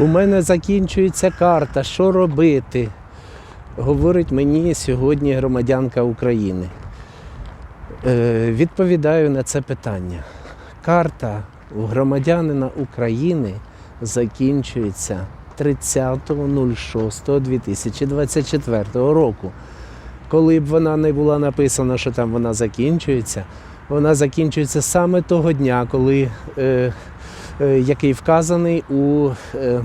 У мене закінчується карта, що робити? Говорить мені сьогодні громадянка України. Е, відповідаю на це питання. Карта у громадянина України закінчується 30.06.2024 року. Коли б вона не була написана, що там вона закінчується, вона закінчується саме того дня, коли, е, який вказаний у е,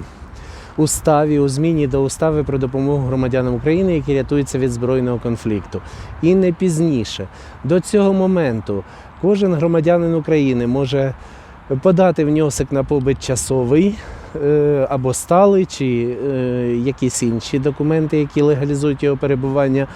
уставі, у зміні до устави про допомогу громадянам України, які рятуються від збройного конфлікту. І не пізніше. До цього моменту кожен громадянин України може подати внесок на побит часовий е, або сталий, чи е, якісь інші документи, які легалізують його перебування.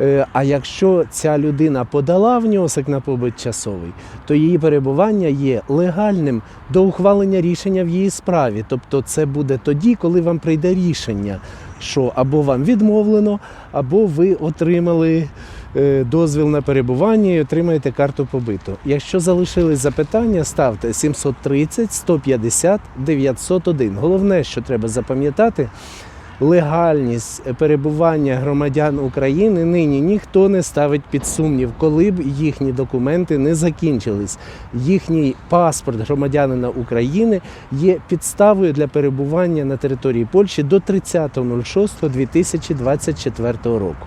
Е, А якщо ця людина подала внесок на побит часовий, то її перебування є легальним до ухвалення рішення в її справі. Тобто це буде тоді, коли вам прийде рішення, що або вам відмовлено, або ви отримали е, дозвіл на перебування і отримаєте карту побиту. Якщо залишились запитання, ставте 730 150 901. Головне, що треба запам'ятати, легальність перебування громадян України нині ніхто не ставить під сумнів, коли б їхні документи не закінчились. Їхній паспорт громадянина України є підставою для перебування на території Польщі до 30.06.2024 року.